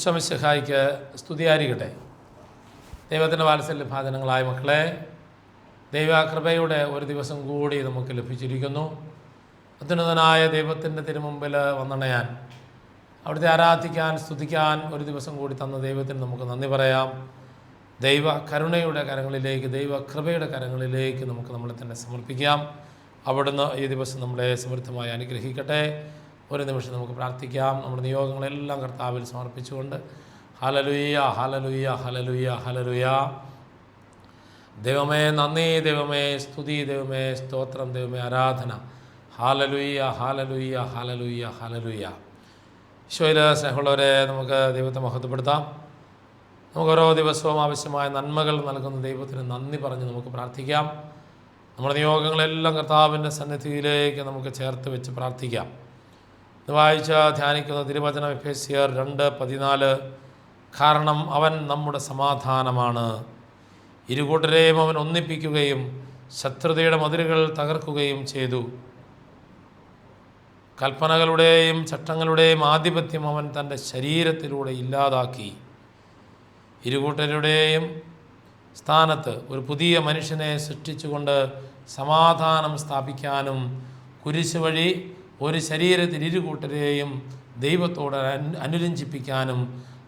ഈശോമിശഹായിക്ക് സ്തുതിയായിരിക്കട്ടെ. ദൈവത്തിന്റെ വാത്സല്യ ഭാചനങ്ങളായ മക്കളെ ദൈവകൃപയുടെ ഒരു ദിവസം കൂടി നമുക്ക് ലഭിച്ചിരിക്കുന്നു. അത്യുന്നതനായ ദൈവത്തിന്റെ തിരുമുമ്പിൽ വന്നണയാൻ അവിടുത്തെ ആരാധിക്കാൻ സ്തുതിക്കാൻ ഒരു ദിവസം കൂടി തന്ന ദൈവത്തിന് നമുക്ക് നന്ദി പറയാം. ദൈവ കരുണയുടെ കരങ്ങളിലേക്ക് ദൈവ കൃപയുടെ കരങ്ങളിലേക്ക് നമുക്ക് നമ്മളെ തന്നെ സമർപ്പിക്കാം. അവിടുന്ന് ഈ ദിവസം നമ്മളെ സമൃദ്ധമായി അനുഗ്രഹിക്കട്ടെ. ഒരു നിമിഷം നമുക്ക് പ്രാർത്ഥിക്കാം. നമ്മുടെ നിയോഗങ്ങളെല്ലാം കർത്താവിൽ സമർപ്പിച്ചുകൊണ്ട് ഹലലുയ്യ ഹലലുയ്യ ഹലലുയ്യ ഹലലുയ ദൈവമേ നന്ദി ദൈവമേ സ്തുതി ദൈവമേ സ്തോത്രം ദൈവമേ ആരാധന. ഹാലലുയ്യ ഹാലലുയ്യ ഹാലലുയ്യ ഹാലലുയ്യ ഈശോയിൽ സ്നേഹമുള്ളവരെ നമുക്ക് ദൈവത്തെ മഹത്വപ്പെടുത്താം. നമുക്ക് ഓരോ ദിവസവും ആവശ്യമായ നന്മകൾ നൽകുന്ന ദൈവത്തിന് നന്ദി പറഞ്ഞ് നമുക്ക് പ്രാർത്ഥിക്കാം. നമ്മുടെ നിയോഗങ്ങളെല്ലാം കർത്താവിന്റെ സന്നിധിയിലേക്ക് നമുക്ക് ചേർത്ത് വെച്ച് പ്രാർത്ഥിക്കാം. വായിച്ച ധ്യാനിക്കുന്ന തിരുവചനം എഫേസിയർ രണ്ട് പതിനാല്. കാരണം അവൻ നമ്മുടെ സമാധാനമാണ്. ഇരുകൂട്ടരെയും അവൻ ഒന്നിപ്പിക്കുകയും ശത്രുതയുടെ മതിലുകൾ തകർക്കുകയും ചെയ്തു. കൽപ്പനകളുടെയും ചട്ടങ്ങളുടെയും ആധിപത്യം അവൻ തന്റെ ശരീരത്തിലൂടെ ഇല്ലാതാക്കി. ഇരുകൂട്ടരുടെയും സ്ഥാനത്ത് ഒരു പുതിയ മനുഷ്യനെ സൃഷ്ടിച്ചുകൊണ്ട് സമാധാനം സ്ഥാപിക്കാനും കുരിശ് വഴി ഒരു ശരീരത്തിൽ ഇരു ഇരുകൂട്ടരെയും ദൈവത്തോട് അനുരഞ്ജിപ്പിക്കാനും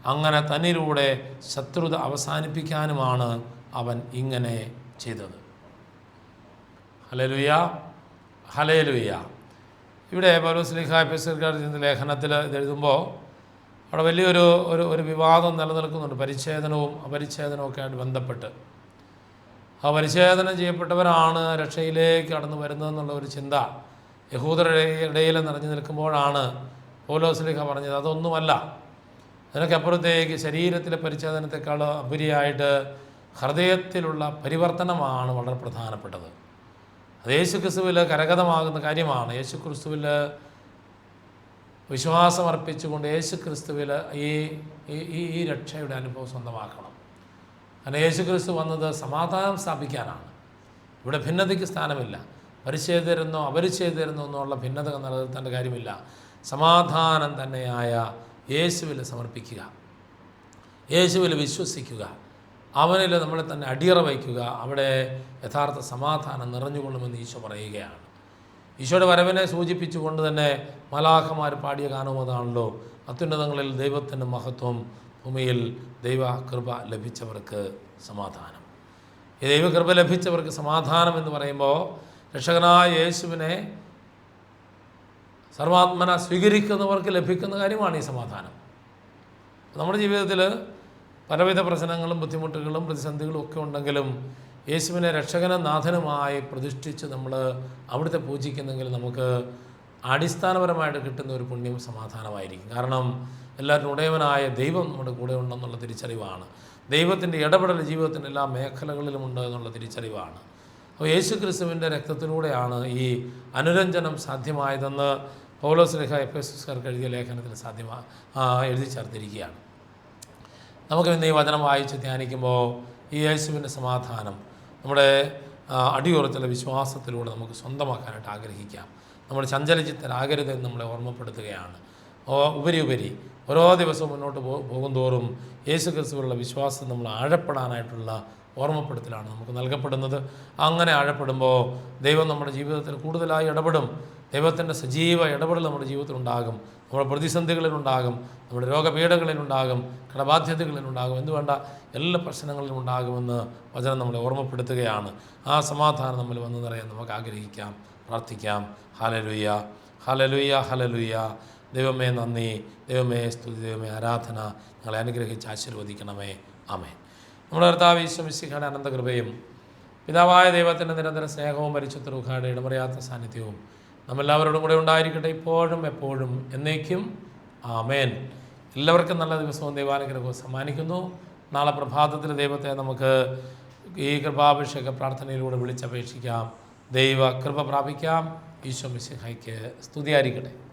അങ്ങനെ തന്നിലൂടെ ശത്രുത അവസാനിപ്പിക്കാനുമാണ് അവൻ ഇങ്ങനെ ചെയ്തത്. ഹലലുയ ഹലേലുയ ഇവിടെ പൗലോസ്ലിഹ എപ്പിസോഡ് ലേഖനത്തിൽ ഇത് എഴുതുമ്പോൾ അവിടെ വലിയൊരു ഒരു ഒരു വിവാദം നിലനിൽക്കുന്നുണ്ട്. പരിച്ഛേദനവും അപരിച്ഛേദനവും ഒക്കെ ആയിട്ട് ബന്ധപ്പെട്ട്. ആ പരിച്ഛേദനം ചെയ്യപ്പെട്ടവരാണ് രക്ഷയിലേക്ക് കടന്നു വരുന്നതെന്നുള്ള ഒരു ചിന്ത. യഹൂദരുടെ ഇടയിൽ നിറഞ്ഞു നിൽക്കുമ്പോഴാണ് പൗലോസ്ലിഹ പറഞ്ഞത്. അതൊന്നുമല്ല. അതിനൊക്കപ്പുറത്തേക്ക് ശരീരത്തിലെ പരിച്ഛേദനത്തെക്കാൾ ഉപരിയായിട്ട് ഹൃദയത്തിലുള്ള പരിവർത്തനമാണ് വളരെ പ്രധാനപ്പെട്ടത്. അത് യേശു ക്രിസ്തുവിൽ കരഗതമാകുന്ന കാര്യമാണ്. യേശു ക്രിസ്തുവിൽ വിശ്വാസം അർപ്പിച്ചുകൊണ്ട് യേശു ക്രിസ്തുവിൽ ഈ ഈ- ഈ രക്ഷയുടെ അനുഭവം സ്വന്തമാക്കണം. കാരണം യേശു ക്രിസ്തു വന്നത് സമാധാനം സ്ഥാപിക്കാനാണ്. ഇവിടെ ഭിന്നതയ്ക്ക് സ്ഥാനമില്ല. പരിച്ഛേദരെന്നോ അപരിച്ഛേദരെന്നോ എന്നുള്ള ഭിന്നത നിലനിർത്തേണ്ട കാര്യമില്ല. സമാധാനം തന്നെയായ യേശുവിൽ സമർപ്പിക്കുക. യേശുവിൽ വിശ്വസിക്കുക. അവനിൽ നമ്മളെ തന്നെ അടിയറ വയ്ക്കുക. അവിടെ യഥാർത്ഥ സമാധാനം നിറഞ്ഞുകൊള്ളുമെന്ന് ഈശോ പറയുകയാണ്. ഈശോയുടെ വരവിനെ സൂചിപ്പിച്ചുകൊണ്ട് തന്നെ മലാഖമാർ പാടിയ ഗാനവും അതാണല്ലോ. അത്യുന്നതങ്ങളിൽ ദൈവത്തിന്റെ മഹത്വം ഭൂമിയിൽ ദൈവകൃപ ലഭിച്ചവർക്ക് സമാധാനം. ഈ ദൈവകൃപ ലഭിച്ചവർക്ക് സമാധാനം എന്ന് പറയുമ്പോൾ രക്ഷകനായ യേശുവിനെ സർവാത്മന സ്വീകരിക്കുന്നവർക്ക് ലഭിക്കുന്ന കാര്യമാണ് ഈ സമാധാനം. നമ്മുടെ ജീവിതത്തിൽ പലവിധ പ്രശ്നങ്ങളും ബുദ്ധിമുട്ടുകളും പ്രതിസന്ധികളും ഒക്കെ ഉണ്ടെങ്കിലും യേശുവിനെ രക്ഷകനും നാഥനുമായി പ്രതിഷ്ഠിച്ച് നമ്മൾ അവിടുത്തെ പൂജിക്കുന്നെങ്കിൽ നമുക്ക് അടിസ്ഥാനപരമായിട്ട് കിട്ടുന്ന ഒരു പുണ്യം സമാധാനമായിരിക്കും. കാരണം എല്ലാവരും ഉടയവനായ ദൈവം നമ്മുടെ കൂടെ ഉണ്ടെന്നുള്ള തിരിച്ചറിവാണ്. ദൈവത്തിന്റെ ഇടപെടൽ ജീവിതത്തിന്റെ എല്ലാ മേഖലകളിലുമുണ്ട് എന്നുള്ള തിരിച്ചറിവാണ്. അപ്പോൾ യേശു ക്രിസ്തുവിന്റെ രക്തത്തിലൂടെയാണ് ഈ അനുരഞ്ജനം സാധ്യമായതെന്ന് പൗലോസ് ലേഖ എഫ് എസ് എസ്കാർക്ക് എഴുതിയ ലേഖനത്തിൽ സാധ്യമാ എഴുതി ചേർത്തിരിക്കുകയാണ്. നമുക്ക് ഇന്ന് ഈ വചനം വായിച്ച് ധ്യാനിക്കുമ്പോൾ ഈ യേശുവിന്റെ സമാധാനം നമ്മുടെ അടിയുറച്ചുള്ള വിശ്വാസത്തിലൂടെ നമുക്ക് സ്വന്തമാക്കാനായിട്ട് ആഗ്രഹിക്കാം. നമ്മൾ ചഞ്ചലചിത്തരാകരുതെന്ന് നമ്മളെ ഓർമ്മപ്പെടുത്തുകയാണ്. ഉപരി ഉപരി ഓരോ ദിവസവും മുന്നോട്ട് പോകും പോകുന്തോറും യേശു ക്രിസ്തുവിലുള്ള വിശ്വാസം നമ്മൾ ആഴപ്പെടാനായിട്ടുള്ള ഓർമ്മപ്പെടുത്തലാണ് നമുക്ക് നൽകപ്പെടുന്നത്. അങ്ങനെ ആഴപ്പെടുമ്പോൾ ദൈവം നമ്മുടെ ജീവിതത്തിൽ കൂടുതലായി ഇടപെടും. ദൈവത്തിന്റെ സജീവ ഇടപെടൽ നമ്മുടെ ജീവിതത്തിൽ ഉണ്ടാകും. നമ്മുടെ പ്രതിസന്ധികളിലുണ്ടാകും നമ്മുടെ രോഗപീഠകളിലുണ്ടാകും കടബാധ്യതകളിലുണ്ടാകും എന്തുവേണ്ട എല്ലാ പ്രശ്നങ്ങളിലും ഉണ്ടാകുമെന്ന് വചനം നമ്മളെ ഓർമ്മപ്പെടുത്തുകയാണ്. ആ സമാധാനം നമ്മൾ വന്നു നിറയാൻ നമുക്ക് ആഗ്രഹിക്കാം പ്രാർത്ഥിക്കാം. ഹലലുയ്യ ഹലലുയ്യ ഹലലുയ്യ ദൈവമേ നന്ദി. ദൈവമേ സ്തുതി ദൈവമേ ആരാധന. ഞങ്ങളെ അനുഗ്രഹിച്ച് ആശീർവദിക്കണമേ. ആമേൻ. നമ്മുടെ കർത്താവ് ഈശ്വമിശിഖയുടെ അനന്തകൃപയും പിതാവായ ദൈവത്തിന്റെ നിരന്തര സ്നേഹവും പരിശുദ്ധ ഇടമറിയാത്ത സാന്നിധ്യവും നമ്മെല്ലാവരോടും കൂടെ ഉണ്ടായിരിക്കട്ടെ ഇപ്പോഴും എപ്പോഴും എന്നേക്കും. ആമേൻ. എല്ലാവർക്കും നല്ല ദിവസവും ദൈവാനുഗ്രഹവും സമ്മാനിക്കുന്നു. നാളെ പ്രഭാതത്തിൽ ദൈവത്തെ നമുക്ക് ഈ കൃപാഭിഷേക പ്രാർത്ഥനയിലൂടെ വിളിച്ചപേക്ഷിക്കാം. ദൈവ കൃപ പ്രാപിക്കാം. ഈശോ മിശിഹയ്ക്ക് സ്തുതിയായിരിക്കട്ടെ.